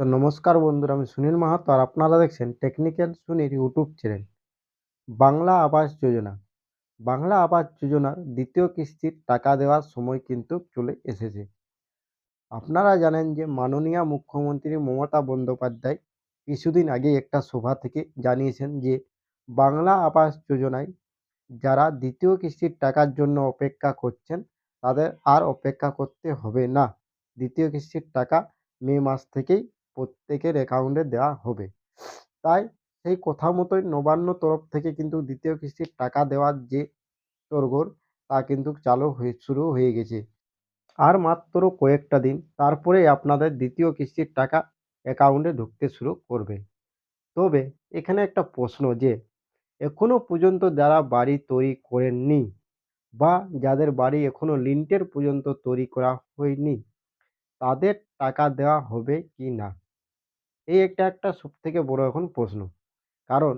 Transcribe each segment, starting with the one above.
তো নমস্কার বন্ধুরা, আমি সুনীল মাহাতো আর আপনারা দেখছেন technical Sunil YouTube channel, Bangla Awas Yojana. Bangla আবাস যোজনার দ্বিতীয় কিস্তির টাকা দেওয়ার সময় কিন্তু চলে এসেছে। আপনারা জানেন যে মাননীয় মুখ্যমন্ত্রী মমতা বন্দ্যোপাধ্যায় কিছুদিন আগে একটা সভা থেকে জানিয়েছেন যে বাংলা আবাস যোজনায় যারা দ্বিতীয় কিস্তির টাকার জন্য অপেক্ষা করছেন, তাদের আর অপেক্ষা করতে হবে না। দ্বিতীয় কিস্তির টাকা মে মাস থেকেই প্রত্যেকের অ্যাকাউন্টে দেওয়া হবে। তাই সেই কথা মতোই নবান্ন তরফ থেকে কিন্তু দ্বিতীয় কিস্তির টাকা দেওয়ার যে তোড়গোড় তা কিন্তু চালু হয়ে, শুরু হয়ে গেছে। আর মাত্র কয়েকটা দিন, তারপরেই আপনাদের দ্বিতীয় কিস্তির টাকা অ্যাকাউন্টে ঢুকতে শুরু করবে। তবে এখানে একটা প্রশ্ন যে, এখনও পর্যন্ত যারা বাড়ি তৈরি করেননি বা যাদের বাড়ি এখনও লিন্টের পর্যন্ত তৈরি করা হয়নি, তাদের টাকা দেওয়া হবে কি না? এই একটা একটা সব থেকে বড় এখন প্রশ্ন। কারণ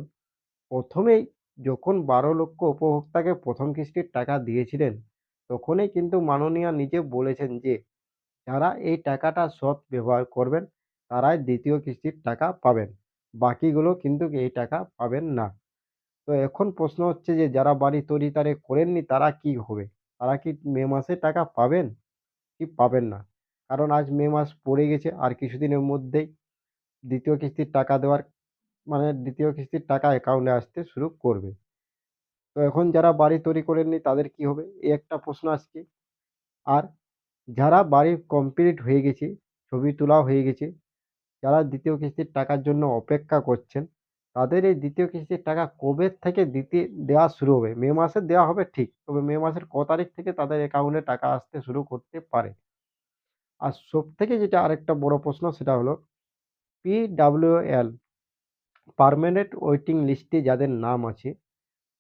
প্রথমেই যখন বারো লক্ষ উপভোক্তাকে প্রথম কিস্তির টাকা দিয়েছিলেন, তখনই কিন্তু মাননীয় নিজে বলেছেন যে, যারা এই টাকাটা সৎ ব্যবহার করবেন, তারাই দ্বিতীয় কিস্তির টাকা পাবেন। বাকিগুলো কিন্তু এই টাকা পাবেন না। তো এখন প্রশ্ন হচ্ছে যে, যারা বাড়ি তৈরি তারে করেননি, তারা কি হবে? তারা কি মে মাসে টাকা পাবেন? কি পাবেন না? কারণ আজ মে মাস পড়ে গেছে, আর কিছুদিনের মধ্যেই দ্বিতীয় কিস্তির টাকা দেওয়ার মানে দ্বিতীয় কিস্তির টাকা অ্যাকাউন্টে আসতে শুরু করবে। তো এখন যারা বাড়ি তৈরি করেননি তাদের কি হবে? এই একটা প্রশ্ন আসছে আর যারা বাড়ি কমপ্লিট হয়ে গেছে, ছবি তোলা হয়ে গেছে, যারা দ্বিতীয় কিস্তির টাকার জন্য অপেক্ষা করছেন, তাদের এই দ্বিতীয় কিস্তির টাকা কবে থেকে দিতে, দেওয়া শুরু হবে? মে মাসে দেওয়া হবে ঠিক, তবে মে মাসের ক তারিখ থেকে তাদের অ্যাকাউন্টে টাকা আসতে শুরু করতে পারে। আর সব থেকে যেটা আরেকটা বড় প্রশ্ন সেটা হলো পিডাব্লিউএল পার্মানেন্ট ওয়েটিং লিস্টে যাদের নাম আছে,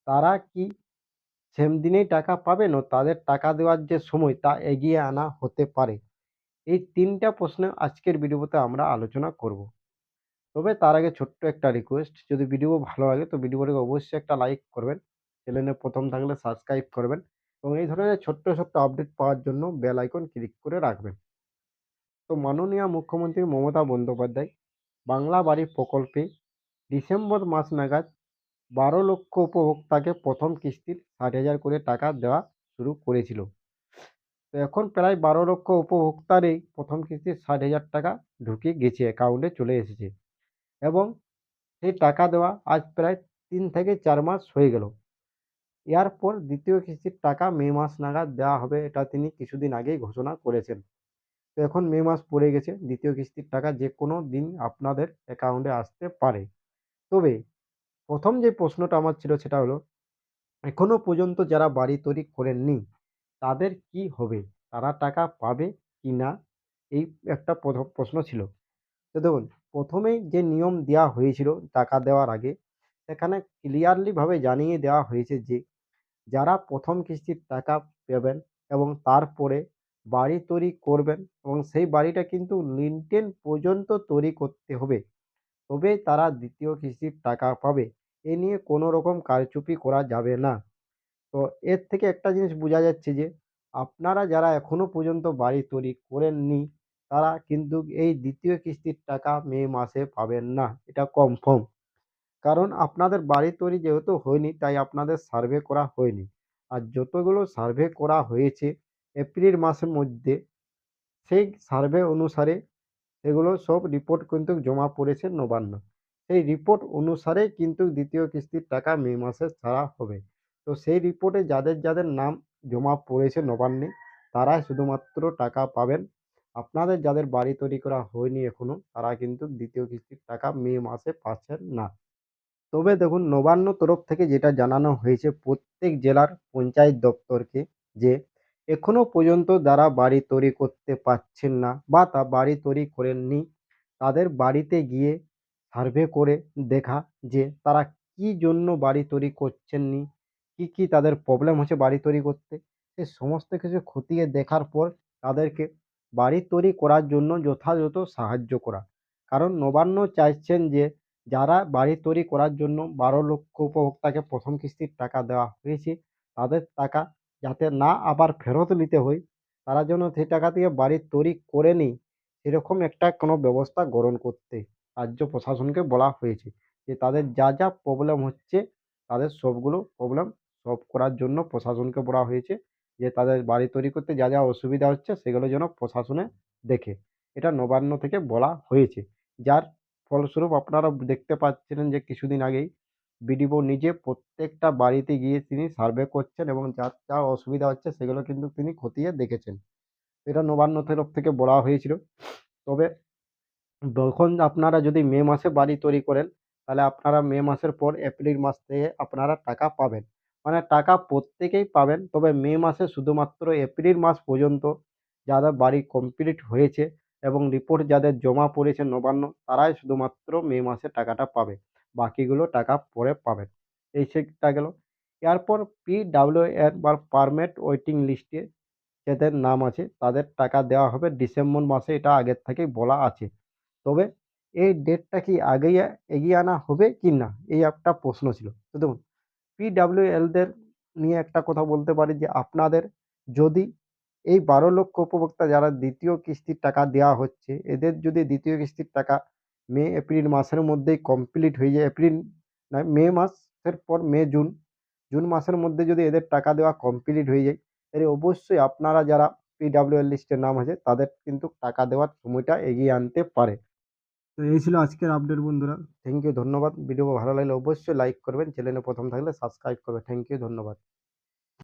তারা কি সেম দিনেই টাকা পাবেন ও তাদের টাকা দেওয়ার যে সময় তা এগিয়ে আনা হতে পারে? এই তিনটা প্রশ্ন আজকের ভিডিওতে আমরা আলোচনা করব। তবে তার আগে ছোট্ট একটা রিকোয়েস্ট যদি ভিডিও ভালো লাগে তো ভিডিওটাকে অবশ্যই একটা লাইক করবেন চ্যানেলে প্রথম থাকলে সাবস্ক্রাইব করবেন এবং এই ধরনের ছোট্ট ছোট্ট আপডেট পাওয়ার জন্য বেল আইকন ক্লিক করে রাখবেন। তো মাননীয় মুখ্যমন্ত্রী মমতা বন্দ্যোপাধ্যায়, বাংলা বাড়ি প্রকল্পে ডিসেম্বর মাস নাগাদ বারো লক্ষ উপভোক্তাকে প্রথম কিস্তির ষাট হাজার করে টাকা দেওয়া শুরু করেছিল। তো এখন প্রায় বারো লক্ষ উপভোক্তার এই প্রথম কিস্তির ষাট হাজার টাকা ঢুকে গেছে অ্যাকাউন্টে চলে এসেছে এবং সেই টাকা দেওয়া আজ প্রায় তিন থেকে চার মাস হয়ে গেল। এরপর দ্বিতীয় কিস্তির টাকা মে মাস নাগাদ দেওয়া হবে এটা তিনি কিছুদিন আগেই ঘোষণা করেছেন। তো এখন মে মাস পড়ে গেছে, দ্বিতীয় কিস্তির টাকা যে কোনো দিন আপনাদের অ্যাকাউন্টে আসতে পারে। তবে প্রথম যে প্রশ্নটা আমার ছিল সেটা হলো, এখনও পর্যন্ত যারা বাড়ি তৈরি করেননি, তাদের কি হবে? তারা টাকা পাবে কি না? এই একটা প্রশ্ন ছিল। তো দেখুন, প্রথমেই যে নিয়ম দেওয়া হয়েছিল টাকা দেওয়ার আগে, সেখানে ক্লিয়ারলিভাবে জানিয়ে দেওয়া হয়েছে যে, যারা প্রথম কিস্তির টাকা পাবেন এবং তারপরে বাড়ি তৈরি করবেন এবং সেই বাড়িটা কিন্তু লিন্টেল পর্যন্ত তৈরি করতে হবে। তবেই তারা দ্বিতীয় কিস্তির টাকা পাবে। এ নিয়ে কোনো রকম কারচুপি করা যাবে না। তো এর থেকে একটা জিনিস বোঝা যাচ্ছে যে, আপনারা যারা এখনও পর্যন্ত বাড়ি তৈরি করেননি, তারা কিন্তু এই দ্বিতীয় কিস্তির টাকা মে মাসে পাবেন না। এটা কনফার্ম কারণ আপনাদের বাড়ি তৈরি যেহেতু হয়নি, তাই আপনাদের সার্ভে করা হয়নি। আর যতগুলো সার্ভে করা হয়েছে এপ্রিল মাসের মধ্যে সেই সার্ভে অনুসারে সেগুলো সব রিপোর্ট কিন্তু জমা পড়েছে নবান্ন। সেই রিপোর্ট অনুসারেই কিন্তু দ্বিতীয় কিস্তির টাকা মে মাসে ছাড়া হবে। তো সেই রিপোর্টে যাদের যাদের নাম জমা পড়েছে নবান্নে, তারাই শুধুমাত্র টাকা পাবেন। আপনাদের যাদের বাড়ি তৈরি করা হয়নি এখনও, তারা কিন্তু দ্বিতীয় কিস্তির টাকা মে মাসে পাচ্ছেন না। তবে দেখুন, নবান্ন তরফ থেকে যেটা জানানো হয়েছে, প্রত্যেক জেলার পঞ্চায়েত দপ্তরকে যে এখনও পর্যন্ত যারা বাড়ি তৈরি করতে পারছেন না বা তা বাড়ি তৈরি করেননি, তাদের বাড়িতে গিয়ে সার্ভে করে দেখা যে তারা কি জন্য বাড়ি তৈরি করছেন নি কি কি তাদের প্রবলেম হচ্ছে বাড়ি তৈরি করতে। সে সমস্ত কিছু খতিয়ে দেখার পর তাদেরকে বাড়ি তৈরি করার জন্য যথাযথ সাহায্য করা। কারণ নবান্ন চাইছেন যে যারা বাড়ি তৈরি করার জন্য বারো লক্ষ উপভোক্তাকে প্রথম কিস্তির টাকা দেওয়া হয়েছে, তাদের টাকা যাতে না আবার ফেরত নিতে হয়। তারা যেন সেই টাকা দিয়ে বাড়ি তৈরি করে নিই, সেরকম একটা কোনো ব্যবস্থা গ্রহণ করতে রাজ্য প্রশাসনকে বলা হয়েছে যে, তাদের যা যা প্রবলেম হচ্ছে, তাদের সবগুলো প্রবলেম সলভ করার জন্য প্রশাসনকে বলা হয়েছে যে, তাদের বাড়ি তৈরি করতে যা যা অসুবিধা হচ্ছে, সেগুলো যেন প্রশাসনে দেখে। এটা নবান্ন থেকে বলা হয়েছে। যার ফলস্বরূপ আপনারা দেখতে পাচ্ছিলেন যে, কিছুদিন আগেই বিডিও নিজে প্রত্যেকটা বাড়িতে গিয়ে তিনি সার্ভে করছেন এবং যার যা অসুবিধা হচ্ছে সেগুলো কিন্তু তিনি খতিয়ে দেখেছেন। এটা নবান্ন তরফ থেকে বলা হয়েছিল। তবে যখন আপনারা যদি মে মাসে বাড়ি তৈরি করেন, তাহলে আপনারা মে মাসের পর এপ্রিল মাস থেকে আপনারা টাকা পাবেন। মানে টাকা প্রত্যেকেই পাবেন, তবে মে মাসে শুধুমাত্র এপ্রিল মাস পর্যন্ত যাদের বাড়ি কমপ্লিট হয়েছে এবং রিপোর্ট যাদের জমা পড়েছে নবান্ন, তারাই শুধুমাত্র মে মাসে টাকাটা পাবে। বাকিগুলো টাকা পরে পাবেন। এই সেটা গেল। এরপর পি ডাব্লিউ এর বা পারমিট ওয়েটিং লিস্টে যাদের নাম আছে, তাদের টাকা দেওয়া হবে ডিসেম্বর মাসে। এটা আগের থেকেই বলা আছে। তবে এই ডেটটা কি আগেই এগিয়ে আনা হবে কি না, এই একটা প্রশ্ন ছিল। তো দেখুন পিডাব্লিউএলদের নিয়ে একটা কথা বলতে পারি যে, আপনাদের যদি এই বারো লক্ষ উপভোক্তা যারা দ্বিতীয় কিস্তির টাকা দেওয়া হচ্ছে, এদের যদি দ্বিতীয় কিস্তির টাকা মে, এপ্রিল মাসের মধ্যেই কমপ্লিট হয়ে যায়। এপ্রিল নয়, মে মাসের পর মে, জুন। জুন মাসের মধ্যে যদি এদের টাকা দেওয়া কমপ্লিট হয়ে যায়, তাহলে অবশ্যই আপনারা যারা পিডাব্লিউএল লিস্টের নাম আছে, তাদের কিন্তু টাকা দেওয়ার সময়টা এগিয়ে আনতে পারে। তো এই ছিল আজকের আপডেট বন্ধুরা। থ্যাংক ইউ ধন্যবাদ। ভিডিও ভালো লাগলে অবশ্যই লাইক করবেন। চ্যানেলে প্রথম থাকলে সাবস্ক্রাইব করবেন। থ্যাংক ইউ ধন্যবাদ।